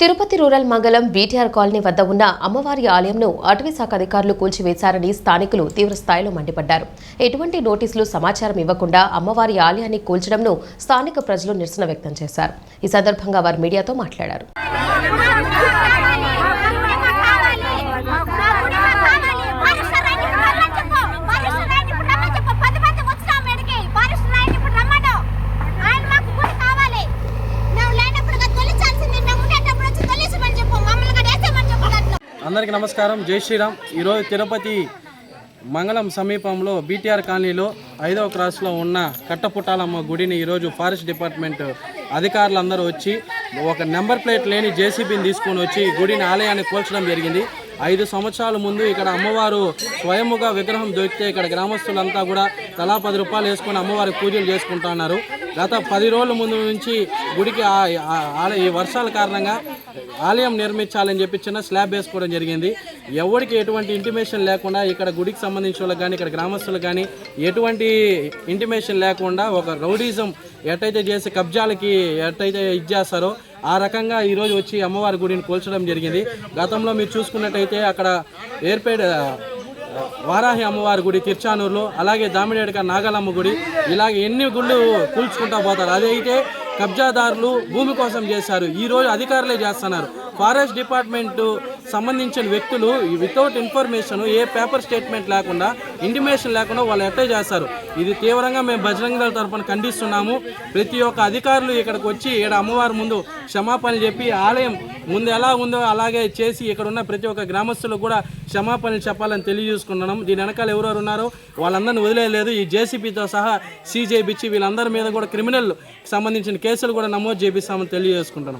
Tirupati rural Mangalam BTR colony వద్ద ఉన్న అమ్మవారి ఆలయంను అటవీ శాఖ అధికారులు కూల్చివేశారని స్థానికులు తీవ్రస్థాయిలో మండిపడ్డారు. ఎటువంటి నోటీసులు సమాచారం ఇవ్వకుండా అమ్మవారి ఆలయాన్ని కూల్చడంను స్థానిక ప్రజలు నిరసన వ్యక్తం చేశారు. ఈ సందర్భంగా వారు మీడియాతో మాట్లాడారు. అందరికీ నమస్కారం. జై శ్రీరామ్. ఈరోజు తిరుపతి మంగళం సమీపంలో బీటీఆర్ కాలనీలో ఐదవ క్రాస్లో ఉన్న కట్టపుట్టాలమ్మ గుడిని ఈరోజు ఫారెస్ట్ డిపార్ట్మెంట్ అధికారులందరూ వచ్చి ఒక నెంబర్ ప్లేట్ లేని జేసీబీని తీసుకొని వచ్చి గుడిని ఆలయాన్ని కూల్చడం జరిగింది. ఐదు సంవత్సరాల ముందు ఇక్కడ అమ్మవారు స్వయముగా విగ్రహం దొరికితే ఇక్కడ గ్రామస్తులంతా కూడా తలా పది రూపాయలు వేసుకొని అమ్మవారి పూజలు చేసుకుంటున్నారు గత పది రోజుల ముందు నుంచి గుడికి ఈ వర్షాల కారణంగా ఆలయం నిర్మించాలని చెప్పి చిన్న స్లాబ్ వేసుకోవడం జరిగింది. ఎవరికి ఎటువంటి ఇంటిమేషన్ లేకుండా ఇక్కడ గుడికి సంబంధించిన వాళ్ళకి కానీ ఇక్కడ గ్రామస్తులకు కానీ ఎటువంటి ఇంటిమేషన్ లేకుండా ఒక రౌడీజం ఎట్టయితే చేసి కబ్జాలకి ఎట్టయితే ఇచ్చేస్తారో ఆ రకంగా ఈరోజు వచ్చి అమ్మవారి గుడిని కూల్చడం జరిగింది. గతంలో మీరు చూసుకున్నట్టయితే అక్కడ ఏర్పేట వారాహి అమ్మవారి గుడి తిరుచానూరులో అలాగే దామిడేడక నాగలమ్మ గుడి ఇలాగ ఎన్ని గుళ్ళు కూల్చుకుంటా పోతారు. అదైతే కబ్జాదారులు భూమి కోసం చేశారు. ఈరోజు అధికారులే చేస్తున్నారు. ఫారెస్ట్ డిపార్ట్మెంటు సంబంధించిన వ్యక్తులు వితౌట్ ఇన్ఫర్మేషన్ ఏ పేపర్ స్టేట్మెంట్ లేకుండా ఇంటిమేషన్ లేకుండా వాళ్ళు ఎట్టే చేస్తారు. ఇది తీవ్రంగా మేము బజరంగ దళ తరపున ఖండిస్తున్నాము. ప్రతి ఒక్క అధికారులు ఇక్కడికి వచ్చి ఇక్కడ అమ్మవారి ముందు క్షమాపణలు చెప్పి ఆలయం ముందు ఎలా ఉందో అలాగే చేసి ఇక్కడ ఉన్న ప్రతి ఒక్క గ్రామస్తులకు కూడా క్షమాపణలు చెప్పాలని తెలియజేసుకుంటున్నాం దీని వెనకాల ఎవరెవరు ఉన్నారో వాళ్ళందరినీ వదిలేదు ఈ జేసీబీతో సహా సీజే వీళ్ళందరి మీద కూడా క్రిమినల్ సంబంధించిన కేసులు కూడా నమోదు చేపిస్తామని తెలియజేసుకుంటున్నాం.